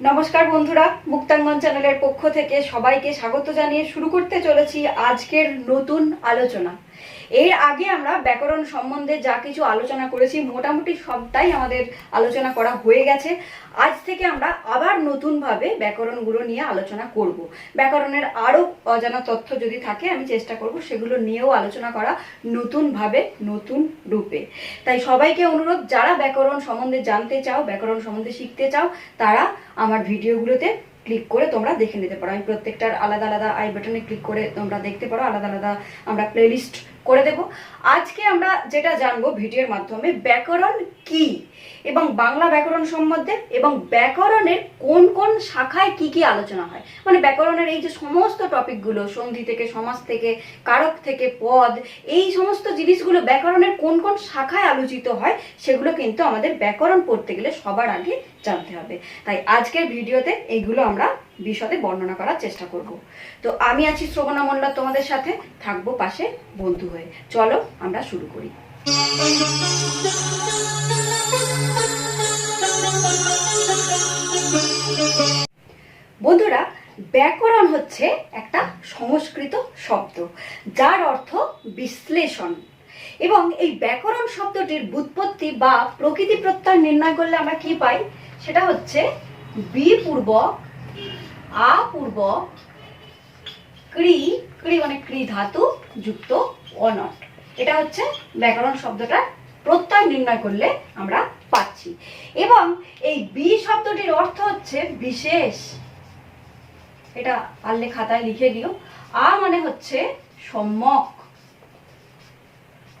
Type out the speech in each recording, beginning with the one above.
নমস্কার বন্ধুরা, মুক্তাঙ্গন চ্যানেলের পক্ষ থেকে সবাইকে স্বাগত জানিয়ে শুরু করতে চলেছি আজকের নতুন আলোচনা। এর আগে আমরা ব্যাকরণ সম্বন্ধে যা কিছু আলোচনা করেছি, মোটামুটি সবটাই আমাদের আলোচনা করা হয়ে গেছে। আজ থেকে আমরা আবার নতুনভাবে ব্যাকরণগুলো নিয়ে আলোচনা করব। ব্যাকরণের আরও অজানা তথ্য যদি থাকে, আমি চেষ্টা করব সেগুলো নিয়েও আলোচনা করা নতুনভাবে, নতুন রূপে। তাই সবাইকে অনুরোধ, যারা ব্যাকরণ সম্বন্ধে জানতে চাও, ব্যাকরণ সম্বন্ধে শিখতে চাও, তারা আমার ভিডিওগুলোতে ক্লিক করে তোমরা দেখে নিতে পারো। আমি প্রত্যেকটার আলাদা আলাদা আই বাটনে ক্লিক করে তোমরা দেখতে পারো। আলাদা আলাদা আমরা প্লেলিস্ট করে দেব। আজকে আমরা যেটা জানব ভিডিওর মাধ্যমে ব্যাকরণ কি এবং বাংলা ব্যাকরণ সম্বন্ধে এবং ব্যাকরণের কোন কোন শাখায় কি কি আলোচনা হয়? মানে ব্যাকরণের এই যে সমস্ত টপিকগুলো সন্ধি থেকে, সমাজ থেকে, কারক থেকে, পদ, এই সমস্ত জিনিসগুলো ব্যাকরণের কোন কোন শাখায় আলোচিত হয়, সেগুলো কিন্তু আমাদের ব্যাকরণ পড়তে গেলে সবার আগে জানতে হবে। তাই আজকের ভিডিওতে এইগুলো আমরা বিশদে বর্ণনা করার চেষ্টা করব। তো আমি আছি শ্রবণা মোল্লা তোমাদের সাথে, থাকব পাশে বন্ধু হয়ে। চলো আমরা শুরু করি। বন্ধুরা, ব্যাকরণ হচ্ছে একটা সংস্কৃত শব্দ, যার অর্থ বিশ্লেষণ। এবং এই ব্যাকরণ শব্দটির বুৎপত্তি বা প্রকৃতি প্রত্যয় নির্ণয় করলে আমরা কি পাই? সেটা হচ্ছে বি পূর্বক, আ পূর্বক, ক্রি ক্রি মানে ক্রি ধাতু যুক্ত অনট এটা হচ্ছে ব্যাকরণ শব্দটার প্রত্যয় নির্ণয় করলে আমরা পাচ্ছি। এবং এই বি শব্দটির অর্থ হচ্ছে বিশেষ। এটা পারলে খাতায় লিখে দিও। আ মানে হচ্ছে সম্যক।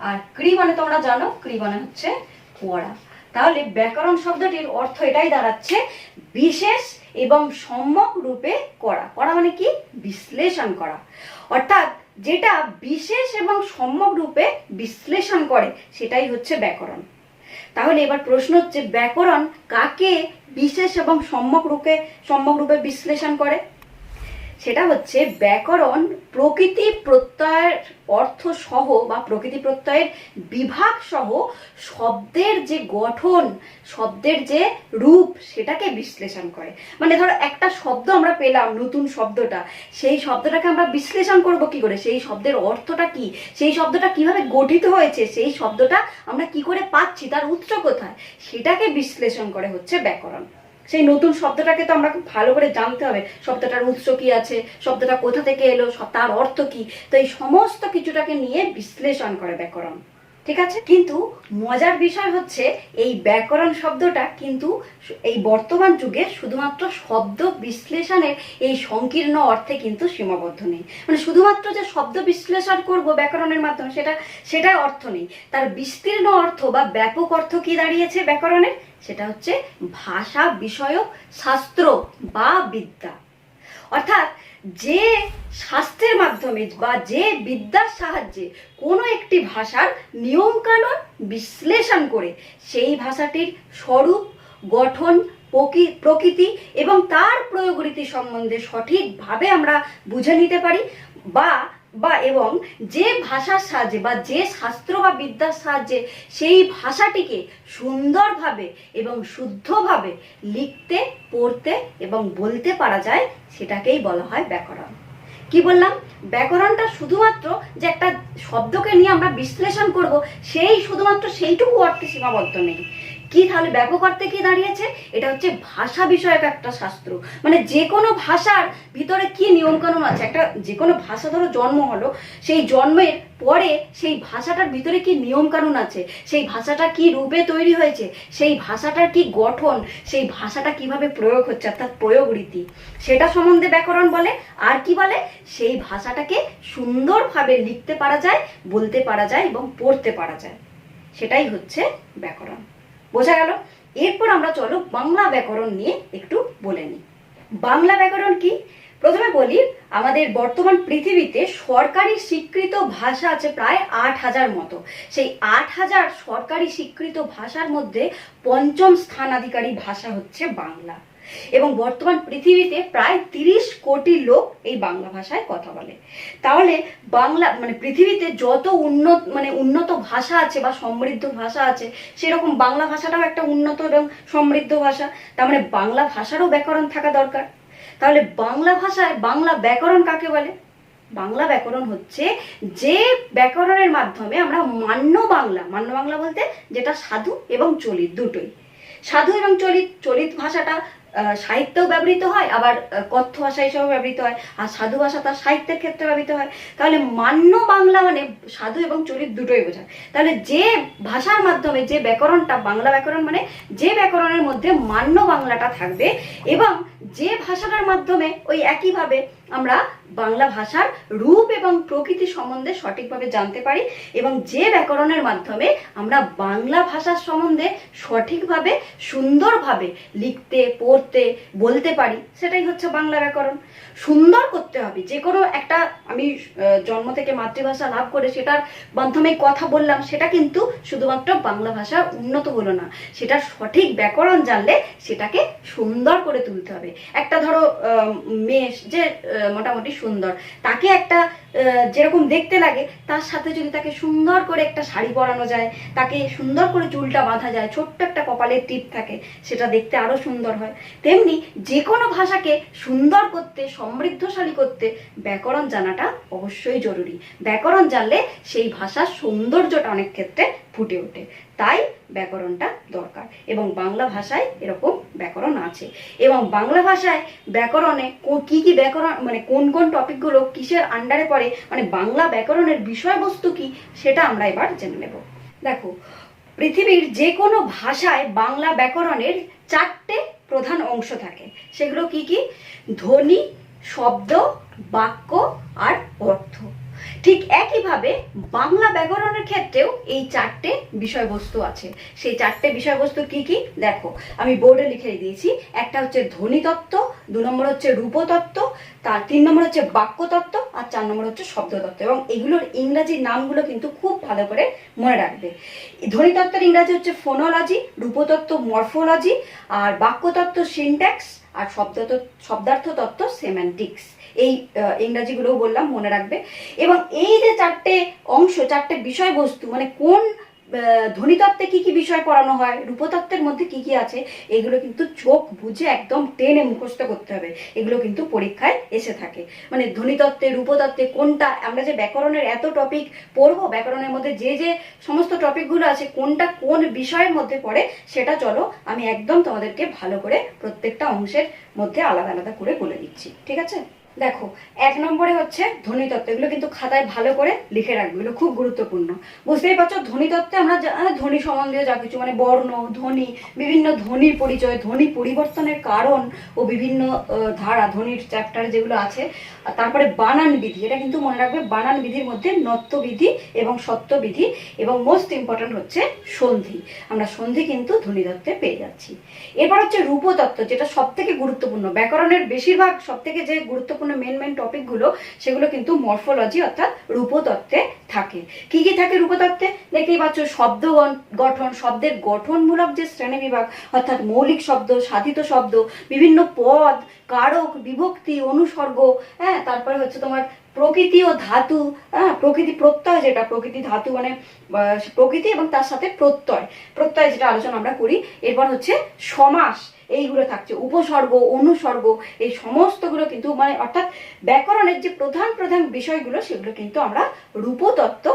আর ক্রি মানে তোমরা জানো, ক্রি মানে হচ্ছে পড়া তাহলে ব্যাকরণ শব্দটির অর্থ এটাই দাঁড়াচ্ছে, বিশেষ এবং সম্যক রূপে করা। করা মানে কি? বিশ্লেষণ করা। অর্থাৎ যেটা বিশেষ এবং সম্যক রূপে বিশ্লেষণ করে, সেটাই হচ্ছে ব্যাকরণ। তাহলে এবার প্রশ্ন হচ্ছে, ব্যাকরণ কাকে বিশেষ এবং সম্যক রূপে সম্যক রূপে বিশ্লেষণ করে? সেটা হচ্ছে ব্যাকরণ প্রকৃতি প্রত্যয়ের অর্থ সহ বা প্রকৃতি প্রত্যয়ের বিভাগ সহ শব্দের যে গঠন, শব্দের যে রূপ সেটাকে বিশ্লেষণ করে। মানে ধরো একটা শব্দ আমরা পেলাম, নতুন শব্দটা, সেই শব্দটাকে আমরা বিশ্লেষণ করব কি করে? সেই শব্দের অর্থটা কি? সেই শব্দটা কীভাবে গঠিত হয়েছে? সেই শব্দটা আমরা কি করে পাচ্ছি? তার উৎস কোথায়? সেটাকে বিশ্লেষণ করে হচ্ছে ব্যাকরণ। সেই নতুন শব্দটাকে তো আমরা খুব ভালো করে জানতে হবে। শব্দটার উৎস কি আছে? শব্দটা কোথা থেকে এলো? তার অর্থ কি? তো এই সমস্ত কিছুটাকে নিয়ে বিশ্লেষণ করে ব্যাকরণ। ঠিক আছে? কিন্তু মজার বিষয় হচ্ছে এই ব্যাকরণ শব্দটা কিন্তু এই বর্তমান যুগে শুধুমাত্র শব্দ বিশ্লেষণের এই সংকীর্ণ অর্থে কিন্তু সীমাবদ্ধ নেই। মানে শুধুমাত্র যে শব্দ বিশ্লেষণ করব ব্যাকরণের মাধ্যমে, সেটা সেটাই অর্থ নেই। তার বিস্তীর্ণ অর্থ বা ব্যাপক অর্থ কি দাঁড়িয়েছে ব্যাকরণের সেটা হচ্ছে ভাষা বিষয়ক শাস্ত্র বা বিদ্যা। অর্থাৎ যে শাস্ত্রের মাধ্যমে বা যে বিদ্যার সাহায্যে কোনো একটি ভাষার নিয়মকানুন বিশ্লেষণ করে, সেই ভাষাটির স্বরূপ, গঠন, প্রকি- প্রকৃতি এবং তার প্রয়োগ রীতি সম্বন্ধে সঠিকভাবে আমরা বুঝে নিতে পারি বা বা এবং যে ভাষার সাহায্যে বা যে শাস্ত্র বা বিদ্যার সাহায্যে সেই ভাষাটিকে সুন্দরভাবে এবং শুদ্ধভাবে লিখতে, পড়তে এবং বলতে পারা যায়, সেটাকেই বলা হয় ব্যাকরণ। কি বললাম? ব্যাকরণটা শুধুমাত্র যে একটা শব্দকে নিয়ে আমরা বিশ্লেষণ করব, সেই শুধুমাত্র সেইটুকু অর্থে সীমাবদ্ধ নেই। কি তাহলে ব্যাপক অর্থে কি দাঁড়িয়েছে? এটা হচ্ছে ভাষা বিষয়ক একটা শাস্ত্র। মানে যে কোনো ভাষার ভিতরে কি নিয়মকানুন আছে? একটা যে কোনো ভাষা ধরো জন্ম হলো, সেই জন্মের পরে সেই ভাষাটার ভিতরে কি নিয়মকানুন আছে? সেই ভাষাটা কি রূপে তৈরি হয়েছে? সেই ভাষাটার কি গঠন? সেই ভাষাটা কীভাবে প্রয়োগ হচ্ছে? অর্থাৎ প্রয়োগ রীতি সেটা সম্বন্ধে ব্যাকরণ বলে। আর কি বলে? সেই ভাষাটাকে সুন্দরভাবে লিখতে পারা যায়, বলতে পারা যায় এবং পড়তে পারা যায়। সেটাই হচ্ছে ব্যাকরণ। বোঝা গেল? এরপর আমরা চলো বাংলা ব্যাকরণ নিয়ে একটু বলে নিই। বাংলা ব্যাকরণ কি? প্রথমে বলি, আমাদের বর্তমান পৃথিবীতে সরকারি স্বীকৃত ভাষা আছে প্রায় আট হাজার মতো। সেই আট হাজার সরকারি স্বীকৃত ভাষার মধ্যে পঞ্চম স্থানাধিকারী ভাষা হচ্ছে বাংলা। এবং বর্তমান পৃথিবীতে প্রায় তিরিশ কোটি লোক এই বাংলা ভাষায় কথা বলে। তাহলে বাংলা মানে পৃথিবীতে যত উন্নত মানে উন্নত ভাষা আছে বা সমৃদ্ধ ভাষা আছে, সেরকম বাংলা ভাষাটাও একটা উন্নত এবং সমৃদ্ধ ভাষা। তার মানে বাংলা ভাষারও ব্যাকরণ থাকা দরকার। তাহলে বাংলা ভাষায় বাংলা ব্যাকরণ কাকে বলে? বাংলা ব্যাকরণ হচ্ছে যে ব্যাকরণের মাধ্যমে আমরা মান্য বাংলা মান্য বাংলা বলতে যেটা সাধু এবং চলিত দুটোই। সাধু এবং চলিত চলিত ভাষাটা সাহিত্যেও ব্যবহৃত হয়, আবার কথ্য ভাষা হিসেবেও ব্যবহৃত হয়, আর সাধু ভাষা তার সাহিত্যের ক্ষেত্রে ব্যবহৃত হয়। তাহলে মান্য বাংলা মানে সাধু এবং চলিত দুটোই বোঝায়। তাহলে যে ভাষার মাধ্যমে যে ব্যাকরণটা, বাংলা ব্যাকরণ মানে যে ব্যাকরণের মধ্যে মান্য বাংলাটা থাকবে এবং যে ভাষাটার মাধ্যমে ওই একইভাবে আমরা বাংলা ভাষার রূপ এবং প্রকৃতি সম্বন্ধে সঠিকভাবে জানতে পারি এবং যে ব্যাকরণের মাধ্যমে আমরা বাংলা ভাষার সম্বন্ধে সঠিকভাবে, সুন্দরভাবে লিখতে, পড়তে, বলতে পারি, সেটাই হচ্ছে বাংলা ব্যাকরণ। সুন্দর করতে হবে, যে কোনো একটা আমি জন্ম থেকে মাতৃভাষা লাভ করে সেটার মাধ্যমে কথা বললাম, সেটা কিন্তু শুধুমাত্র বাংলা ভাষা উন্নত হলো না। সেটার সঠিক ব্যাকরণ জানলে সেটাকে সুন্দর করে তুলতে হবে। একটা ধরো মেয়ে যে মোটামুটি সুন্দর। তাকে একটা যেরকম দেখতে লাগে, তার সাথে যদি তাকে সুন্দর করে একটা শাড়ি পরানো যায়, তাকে সুন্দর করে চুলটা বাঁধা যায়, ছোট্ট একটা কপালের টিপ থাকে, সেটা দেখতে আরও সুন্দর হয়। তেমনি যে কোনো ভাষাকে সুন্দর করতে, সমৃদ্ধশালী করতে ব্যাকরণ জানাটা অবশ্যই জরুরি। ব্যাকরণ জানলে সেই ভাষার সৌন্দর্যটা অনেক ক্ষেত্রে ফুটে ওঠে। তাই ব্যাকরণটা দরকার এবং বাংলা ভাষায় এরকম ব্যাকরণ আছে। এবং বাংলা ভাষায় ব্যাকরণে কো- কি ব্যাকরণ মানে কোন কোন টপিকগুলো কিসের আন্ডারে পড়ে মানে বাংলা ব্যাকরণের বিষয়বস্তু কি, সেটা আমরা এবার জেনে নেব। দেখো, পৃথিবীর যে কোনো ভাষায় বাংলা ব্যাকরণের চারটে প্রধান অংশ থাকে। সেগুলো কি কি? ধ্বনি, শব্দ, বাক্য আর অর্থ। ঠিক একইভাবে বাংলা ব্যাকরণের ক্ষেত্রেও এই চারটে বিষয়বস্তু আছে। সেই চারটে বিষয়বস্তু কি কি? দেখো, আমি বোর্ডে লিখে দিয়েছি, একটা হচ্ছে ধ্বনিতত্ত্ব, দু নম্বর হচ্ছে রূপতত্ত্ব, তার তিন নম্বর হচ্ছে বাক্যতত্ত্ব, আর চার নম্বর হচ্ছে শব্দতত্ত্ব। এবং এগুলোর ইংরাজি নামগুলো কিন্তু খুব ভালো করে মনে রাখবে। ধ্বনিতত্ত্বের ইংরাজি হচ্ছে ফোনোলজি রূপতত্ত্ব মরফোলজি আর বাক্যতত্ত্ব সিনট্যাক্স আর শব্দ শব্দার্থ তত্ত্ব সেম্যান্টিক্স এই ইংরাজিগুলোও বললাম, মনে রাখবে। এবং এই যে চারটে অংশ, চারটে বিষয়বস্তু মানে কোন ধ্বনিতত্ত্বে কি কি বিষয় পড়ানো হয়, রূপতত্ত্বের মধ্যে কি কি আছে, এগুলো কিন্তু চোখ বুঝে একদম টেনে মুখস্থ করতে হবে। এগুলো কিন্তু পরীক্ষায় এসে থাকে। মানে ধ্বনিতত্ত্বে, রূপতত্ত্বে কোনটা, আমরা যে ব্যাকরণের এত টপিক পড়ব, ব্যাকরণের মধ্যে যে যে সমস্ত টপিকগুলো আছে, কোনটা কোন বিষয়ের মধ্যে পড়ে, সেটা চলো আমি একদম তোমাদেরকে ভালো করে প্রত্যেকটা অংশের মধ্যে আলাদা আলাদা করে বলে দিচ্ছি। ঠিক আছে? দেখো এক নম্বরে হচ্ছে ধ্বনিতত্ত্ব এগুলো কিন্তু খাতায় ভালো করে লিখে রাখবে এগুলো খুব গুরুত্বপূর্ণ। বুঝতেই পারছ ধ্বনিতত্ত্বে আমরা যা- আহ, ধ্বনি সম্বন্ধীয় যা কিছু মানে বর্ণ ধ্বনি বিভিন্ন ধ্বনির পরিচয় ধ্বনি পরিবর্তনের কারণ ও বিভিন্ন ধারা ধ্বনির চ্যাপ্টার যেগুলো আছে তারপরে বানান বিধি এটা কিন্তু মনে রাখবে বানান বিধির মধ্যে নত্যবিধি এবং সত্যবিধি এবং মোস্ট ইম্পর্ট্যান্ট হচ্ছে সন্ধি আমরা সন্ধি কিন্তু ধ্বনিতত্ত্বে পেয়ে যাচ্ছি। এরপর হচ্ছে রূপতত্ত্ব যেটা সব থেকে গুরুত্বপূর্ণ ব্যাকরণের বেশিরভাগ সব থেকে যে গুরুত্বপূর্ণ মেন মেন টপিকগুলো সেগুলো কিন্তু মরফোলজি অর্থাৎ রূপতত্ত্বে থাকে। কি কি থাকে রূপতত্ত্বে? দেখতেই পাচ্ছ শব্দ গঠন, শব্দের গঠনমূলক যে শ্রেণি বিভাগ, অর্থাৎ মৌলিক শব্দ, সাধিত শব্দ, বিভিন্ন পদ, কারক, বিভক্তি, অনুসর্গ হ্যাঁ তারপরে হচ্ছে তোমার প্রকৃতি ও ধাতু হ্যাঁ প্রকৃতি প্রত্যয় যেটা, প্রকৃতি ধাতু মানে প্রকৃতি এবং তার সাথে প্রত্যয়। প্রত্যয় যেটা আলোচনা আমরা করি, এরপর হচ্ছে সমাস। এইগুলো থাকছে। উপসর্গ, অনুসর্গ, এই সমস্তগুলো কিন্তু মানে অর্থাৎ ব্যাকরণের যে প্রধান প্রধান বিষয়গুলো, সেগুলো কিন্তু আমরা রূপতত্ত্ব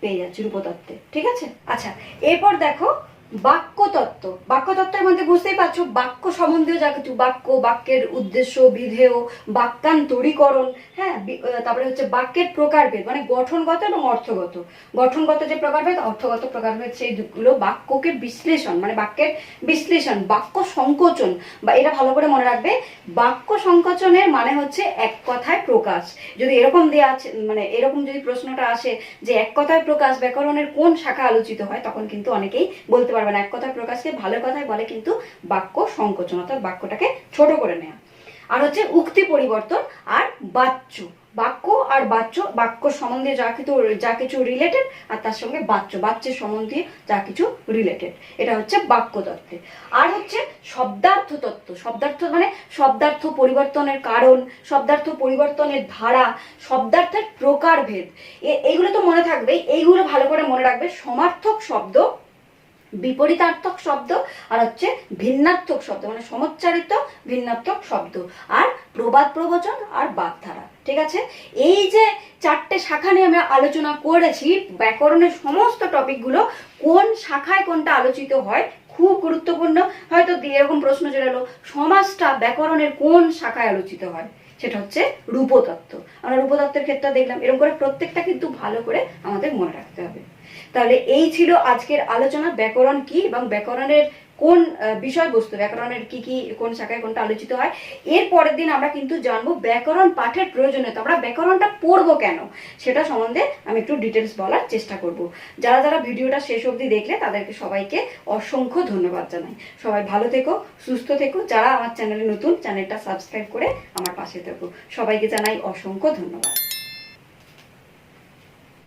পেয়ে যাচ্ছি, রূপতত্ত্বে। ঠিক আছে? আচ্ছা এরপর দেখো বাক্যতত্ত্ব। বাক্যতত্ত্বের মধ্যে বুঝতেই পারছ, বাক্য সম্বন্ধীয় যা কিছু, বাক্য, বাক্যের উদ্দেশ্য, বিধেয় বাক্যান্তরীকরণ হ্যাঁ তারপরে হচ্ছে বাক্যের প্রকারভেদ মানে গঠনগত এবং অর্থগত। গঠনগত যে প্রকারভেদ, অর্থগত প্রকারভেদ সেইগুলো বাক্যকে বিশ্লেষণ মানে বাক্যের বিশ্লেষণ, বাক্য সংকোচন, বা এটা ভালো করে মনে রাখবে, বাক্য সংকোচনের মানে হচ্ছে এক কথায় প্রকাশ। যদি এরকম দেওয়া আছে মানে এরকম যদি প্রশ্নটা আসে যে এক কথায় প্রকাশ ব্যাকরণের কোন শাখা আলোচিত হয়, তখন কিন্তু অনেকেই বলতে পারবে না। এক কথায় প্রকাশকে ভালো কথায় বলে কিন্তু বাক্য সংকোচন, অর্থাৎ বাক্যটাকে ছোট করে নেওয়া আর হচ্ছে উক্তি পরিবর্তন আর বাচ্য। বাক্য আর বাচ্য, বাক্য সম্বন্ধে যা কিছু যা কিছু রিলেটেড আর তার সঙ্গে বাচ্য, বাচ্যের সম্বন্ধে যা কিছু রিলেটেড এটা হচ্ছে বাক্য তত্ত্বে আর হচ্ছে শব্দার্থ তত্ত্ব শব্দার্থ মানে শব্দার্থ পরিবর্তনের কারণ, শব্দার্থ পরিবর্তনের ধারা, শব্দার্থের প্রকারভেদ। এইগুলো তো মনে থাকবে এইগুলো ভালো করে মনে রাখবে সমার্থক শব্দ বিপরীতার্থক শব্দ আর হচ্ছে ভিন্নার্থক শব্দ মানে সমচ্চারিত ভিন্নার্থক শব্দ আর প্রবাদ প্রবচন আর বাগধারা, ঠিক আছে? এই যে চারটে শাখা নিয়ে আমরা আলোচনা করেছি, ব্যাকরণের সমস্ত টপিকগুলো কোন শাখায় কোনটা আলোচিত হয়? খুব গুরুত্বপূর্ণ। হয়তো এরকম প্রশ্ন চলে এলো, সমাজটা ব্যাকরণের কোন শাখায় আলোচিত হয়? সেটা হচ্ছে রূপতত্ত্ব। আমরা রূপতত্ত্বের ক্ষেত্রে দেখলাম, এরকম করে প্রত্যেকটা কিন্তু ভালো করে আমাদের মনে রাখতে হবে। তাহলে এই ছিল আজকের আলোচনা। ব্যাকরণ কি এবং ব্যাকরণের কোন বিষয়বস্তু, ব্যাকরণের কি কি, কোন শাখায় কোনটা আলোচিত হয়, এর পরের দিন আমরা কিন্তু জানব ব্যাকরণ পাঠের প্রয়োজনীয়তা। আমরা ব্যাকরণটা পড়ব কেন? সেটা সম্বন্ধে আমি একটু ডিটেলস বলার চেষ্টা করব। যারা যারা ভিডিওটা শেষ অবধি দেখলে, তাদেরকে সবাইকে অসংখ্য ধন্যবাদ জানাই। সবাই ভালো থেকো, সুস্থ থেকো। যারা আমার চ্যানেলে নতুন চ্যানেলটা সাবস্ক্রাইব করে আমার পাশে থেকো। সবাইকে জানাই অসংখ্য ধন্যবাদ।